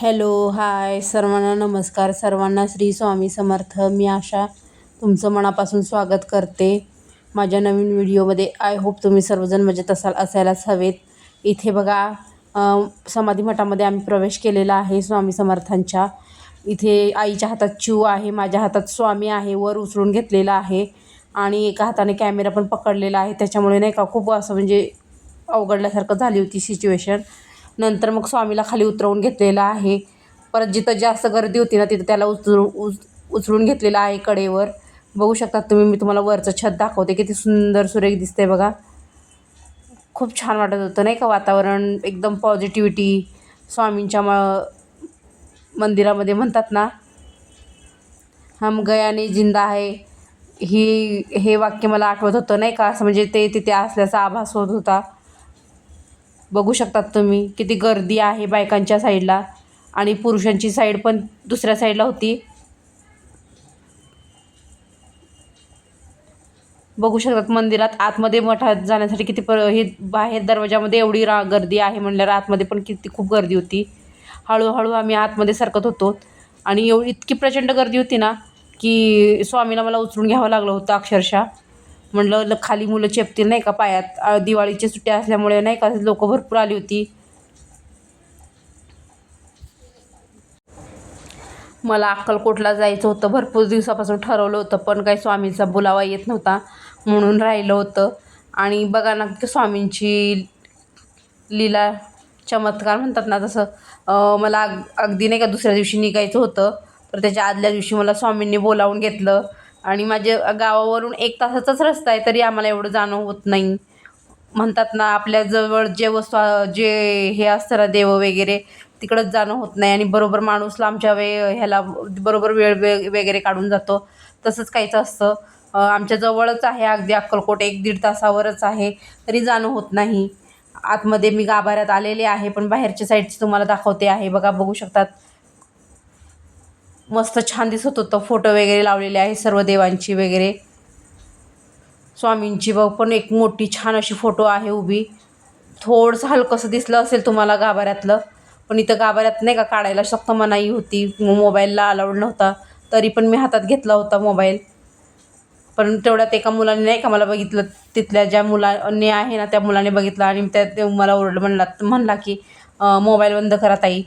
Hello hi. सर्वांना नमस्कार. सर्वांना श्री स्वामी समर्थ. मी आशा. तुमचं मनापासून स्वागत करते. माझ्या नवीन व्हिडिओमध्ये आय होप तुम्ही सर्वजण मजेत असाल असायलाच हवेत. इथे बघा समाधी मठामध्ये आम्ही प्रवेश केलेला आहे स्वामी समर्थांच्या. इथे आईच्या हातात चिव आहे माझ्या हातात स्वामी आहे वर उचलून घेतलेला आहे आणि एका हाताने कॅमेरा पण पकडलेला आहे. त्याच्यामुळे नाही का खूप असं म्हणजे अवघडल्यासारखं झाली होती सिच्युएशन नंतर मग स्वामीला खाली उतरवून घेतलेलं आहे. परत जिथं जास्त गर्दी होती ना तिथं त्याला उचलून उच उचलून घेतलेलं आहे कडेवर. बघू शकतात तुम्ही मी तुम्हाला वरचं छत दाखवते. किती सुंदर सुरेख दिसते बघा. खूप छान वाटत होतं नाही का? वातावरण एकदम पॉझिटिव्हिटी स्वामींच्या म मंदिरामध्ये म्हणतात ना हम गयाने जिंदा आहे ही हे वाक्य मला आठवत होतं नाही का? असं म्हणजे ते तिथे असल्याचा आभास होत होता. बघू शकतात तुम्ही किती गर्दी आहे बायकांच्या साईडला आणि पुरुषांची साईड पण दुसऱ्या साईडला होती. बघू शकतात मंदिरात आतमध्ये मठात जाण्यासाठी किती पर हे बाहेर दरवाजामध्ये एवढी रा गर्दी आहे म्हणल्यावर आतमध्ये पण किती खूप गर्दी होती. हळूहळू आम्ही आतमध्ये सरकत होतो आणि एवढी इतकी प्रचंड गर्दी होती ना की स्वामीला मला उचलून घ्यावं लागलं होतं अक्षरशः. म्हणलं ल खाली मुलं चेपतील नाही का पायात? दिवाळीच्या सुट्ट्या असल्यामुळे नाही का लोक भरपूर आली होती? मला अक्कलकोटला जायचं होतं. भरपूर दिवसापासून ठरवलं होतं पण काही स्वामींचा बोलावा येत नव्हता म्हणून राहिलं होतं. आणि बघा ना स्वामींची लीला चमत्कार म्हणतात ना तसं. मला अग अगदी नाही का दुसऱ्या दिवशी निघायचं होतं तर त्याच्या आदल्या दिवशी मला स्वामींनी बोलावून घेतलं. आणि माझ्या गावावरून एक तासाचाच रस्ता आहे तरी आम्हाला एवढं जाणं होत नाही. म्हणतात ना आपल्याजवळ जे वस्तू जे हे असतं ना देव वगैरे तिकडंच जाणं होत नाही. आणि बरोबर माणूसला आमच्या वे ह्याला बरोबर वेळ वे वगैरे काढून जातो. तसंच काहीच असतं. आमच्या जवळच आहे अगदी अक्कलकोट एक दीड तासावरच आहे तरी जाणं होत नाही. आतमध्ये मी गाभाऱ्यात आलेले आहे पण बाहेरच्या साईडची तुम्हाला दाखवते आहे बघा बघू शकतात. मस्त छान दिसत होतं. फोटो वगैरे लावलेले आहे सर्व देवांची वगैरे. स्वामींची बघ पण एक मोठी छान अशी फोटो आहे उभी. थोडंसं हलकंसं दिसलं असेल तुम्हाला गाभाऱ्यातलं पण इथं गाभाऱ्यात नाही का काढायला सक्त मनाई होती. मोबाईलला अलाउड नव्हता. तरी पण मी हातात घेतला होता मोबाईल. पण तेवढ्यात एका मुलाने नाही का मला बघितलं तिथल्या ज्या मुलाने आहे ना त्या मुलाने बघितलं आणि त्या मला ओरडलं म्हणला म्हणला की मोबाईल बंद करा ताई.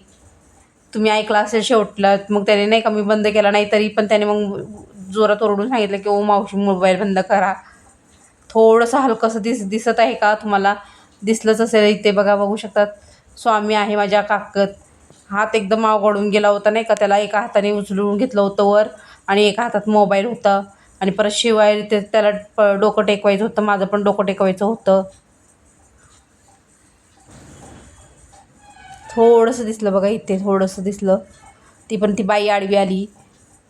तुम्ही ऐकला असेल शेवटला मग त्याने नाही का मी बंद केला नाही तरी पण त्याने मग जोरात ओरडून सांगितलं की ओ मावशी मोबाईल बंद करा. थोडंसं हलकंसं दिस दिसत आहे का तुम्हाला? दिसलंच असेल इथे बघा बघू शकतात. स्वामी आहे माझ्या काकत. हात एकदम अवघडून गेला होता नाही का? त्याला एका हाताने उचलून घेतलं होतं वर आणि एका हातात मोबाईल होता. आणि परत शिवाय ते त्याला प डोकं टेकवायचं होतं माझं पण डोकं टेकवायचं होतं. थोडंसं दिसलं बघा इथे थोडंसं दिसलं. ती पण ती बाई आडवी आली.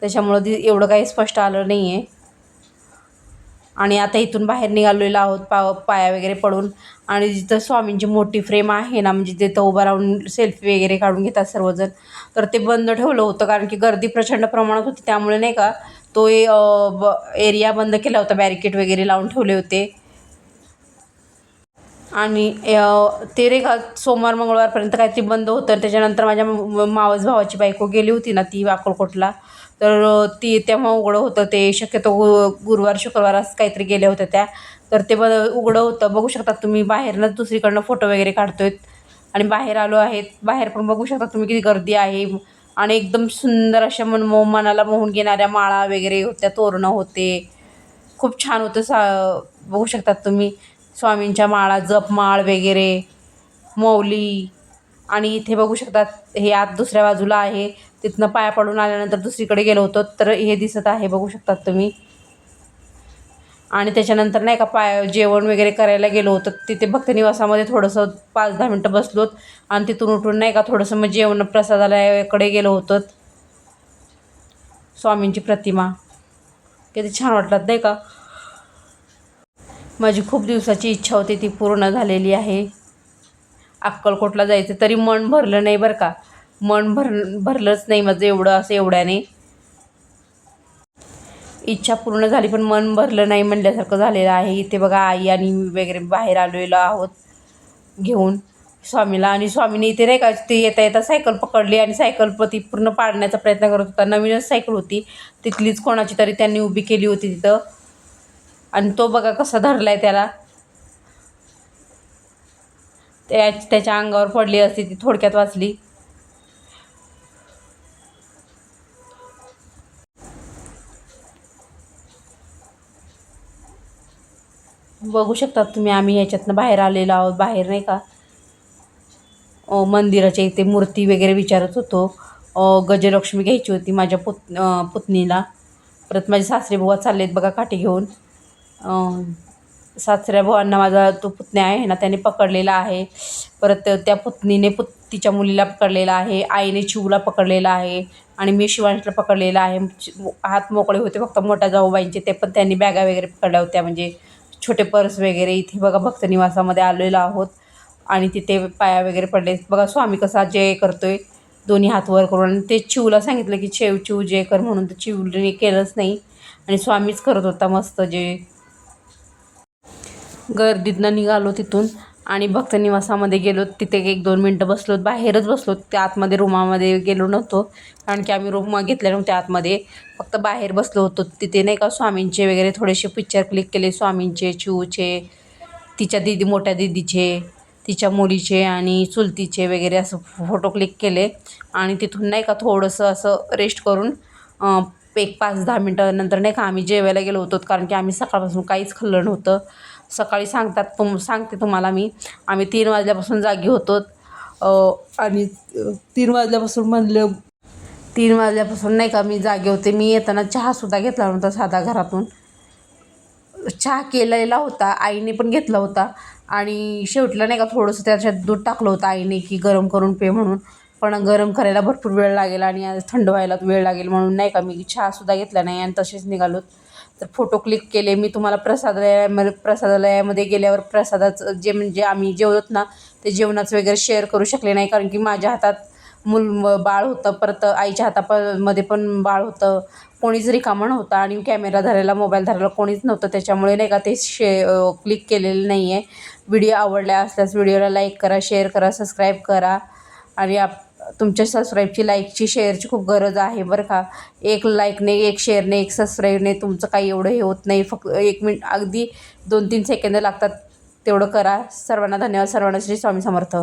त्याच्यामुळं ती एवढं काही स्पष्ट आलं नाही आहे आणि आता इथून बाहेर निघालेलो आहोत पा पाया वगैरे पडून. आणि जिथं स्वामींची मोठी फ्रेम आहे ना म्हणजे तिथं उभं राहून सेल्फी वगैरे काढून घेतात सर्वजण. तर ते बंद ठेवलं होतं कारण की गर्दी प्रचंड प्रमाणात होती. त्यामुळे नाही का तो ए- ब एरिया बंद केला होता बॅरिकेड वगैरे लावून ठेवले होते. आणि ते रेखा सोमवार मंगळवारपर्यंत काय ती बंद होतं. त्याच्यानंतर माझ्या मावस भावाची बायको गेली होती ना ती अकोलकोटला तर ती तेव्हा उघडं होतं. ते शक्यतो गु गुरुवार शुक्रवार असं काहीतरी गेल्या होत्या त्या. तर ते ब उघडं होतं. बघू शकता तुम्ही बाहेरनंच दुसरीकडनं फोटो वगैरे काढतो आहेत आणि बाहेर आलो आहेत. बाहेर पण बघू शकता तुम्ही किती गर्दी आहे. आणि एकदम सुंदर अशा मन मो मनाला मोहून घेणाऱ्या माळा वगैरे होत्या तोरणं होते. खूप छान होतं सा बघू शकतात तुम्ही. स्वामींच्या माळा जपमाळ वगैरे मौली आणि इथे बघू शकतात हे आत दुसऱ्या बाजूला आहे. तिथनं पाया पडून आल्यानंतर दुसरीकडे गेलो होतो तर हे दिसत आहे बघू शकतात तुम्ही. आणि त्याच्यानंतर नाही का पाय जेवण वगैरे करायला गेलो होतो. तिथे भक्तनिवासामध्ये थोडंसं पाच दहा मिनटं बसलोत. आणि तिथून उठून नाही का थोडंसं मग जेवण प्रसादालयाकडे गेलो होतो. स्वामींची प्रतिमा. किती छान वाटतात नाही का? माझी खूप दिवसाची इच्छा होती ती पूर्ण झालेली आहे. अक्कलकोटला जायचं तरी मन भरलं नाही बरं का. मन भर भरलंच नाही माझं एवढं असं एवढ्याने. इच्छा पूर्ण झाली पण मन भरलं नाही म्हणल्यासारखं झालेलं आहे. इथे बघा आई आणि मी वगैरे बाहेर आलेलो आहोत घेऊन. स्वामीला आणि स्वामीने इथे नाही का ते येता येता सायकल पकडली आणि सायकल ती पूर्ण पाडण्याचा प्रयत्न करत होता. नवीनच सायकल होती. तिथलीच कोणाची तरी त्यांनी उभी केली होती तिथं. आणि तो बघा कसा धरला आहे त्याला. त्या त्याच्या अंगावर पडली असती ती थोडक्यात वाचली. बघू शकतात तुम्ही आम्ही ह्याच्यातनं बाहेर आलेलो आहोत बाहेर नाही का? अ, मंदिराच्या इथे मूर्ती वगैरे विचारत होतो. गजलक्ष्मी घ्यायची होती माझ्या पुत पुतणीला. परत माझे सासरे बुवा चाललेत बघा काठी घेऊन. सासऱ्या भावांना माझा तो पुतण्या आहे ना त्याने पकडलेला आहे. परत त्या पुतणीने पुत तिच्या मुलीला पकडलेला आहे आईने चिवला पकडलेला आहे आणि मी शिवांशला पकडलेला आहे. चि- हात मोकळे होते फक्त मोठ्या जाऊबाईंचे ते पण त्यांनी बॅगा वगैरे पकडल्या होत्या. म्हणजे छोटे पर्स वगैरे इथे बघा भक्त निवासामध्ये आलेलो आहोत. आणि तिथे पाया वगैरे पडले. बघा स्वामी कसा जय आहे दोन्ही हात वर करून. आणि ते चिवला सांगितलं की शेव चिव जय कर म्हणून तर चिवलीने केलंच नाही. आणि स्वामीच करत होता मस्त जे गर्दीतनं निघालो तिथून आणि भक्त निवासामध्ये गेलो. तिथे एक दोन मिनटं बसलो. बाहेरच बसलो. त्या आतमध्ये रूमामध्ये गेलो नव्हतो. कारण की आम्ही रूम घेतल्या नव्हत्या आतमध्ये. फक्त बाहेर बसलो होतो. तिथे नाही का स्वामींचे वगैरे थोडेसे पिक्चर क्लिक केले. स्वामींचे चिऊचे तिच्या दिदी मोठ्या दिदीचे तिच्या मुलीचे आणि चुलतीचे वगैरे असं फोटो क्लिक केले. आणि तिथून नाही का थोडंसं असं रेस्ट करून एक पाच दहा मिनटं नंतर नाही का आम्ही जेवायला गेलो होतो. कारण की आम्ही सकाळपासून काहीच खाल्लं नव्हतं. सकाळी सांगतात तुम सांगते तुम्हाला मी. आम्ही तीन वाजल्यापासून जागी होतो. आणि तीन वाजल्यापासून म्हणलं तीन वाजल्यापासून नाही का मी जागे होते. मी येताना चहासुद्धा घेतला नव्हता साधा घरातून. चहा केलेला होता आईने पण घेतला होता. आणि शेवटला नाही का थोडंसं त्याच्यात दूध टाकलं होतं आईने की गरम करून पे म्हणून. पण गरम करायला भरपूर वेळ लागेल आणि थंड व्हायला वेळ लागेल म्हणून नाही का मी चहासुद्धा घेतला नाही आणि तसेच निघालोत. तर फोटो क्लिक केले मी तुम्हाला प्रसादालयामध्ये प्रसादालयामध्ये गेल्यावर प्रसादाचं जे म्हणजे आम्ही जेवत ना ते जेवणाचं वगैरे शेअर करू शकले नाही. कारण की माझ्या हातात मूल बाळ होतं परत आईच्या हातामध्ये पण बाळ होतं. कोणीच रिकामण नव्हतं आणि कॅमेरा धरायला मोबाईल धरायला कोणीच नव्हतं. त्याच्यामुळे नाही का ते शे क्लिक केलेलं नाही आहे व्हिडिओ आवडला असल्यास व्हिडिओला लाईक करा शेअर करा सबस्क्राईब करा. आणि आप तुमच्या सबस्क्राईबची लाईकची शेअरची खूप गरज आहे बरं का. एक लाईकने एक शेअरने एक सबस्क्राईबने तुमचं काही एवढं हे होत नाही. फक्त एक मिनिट अगदी दोन तीन सेकंद लागतात तेवढं करा. सर्वांना धन्यवाद. सर्वांना श्री स्वामी समर्थ.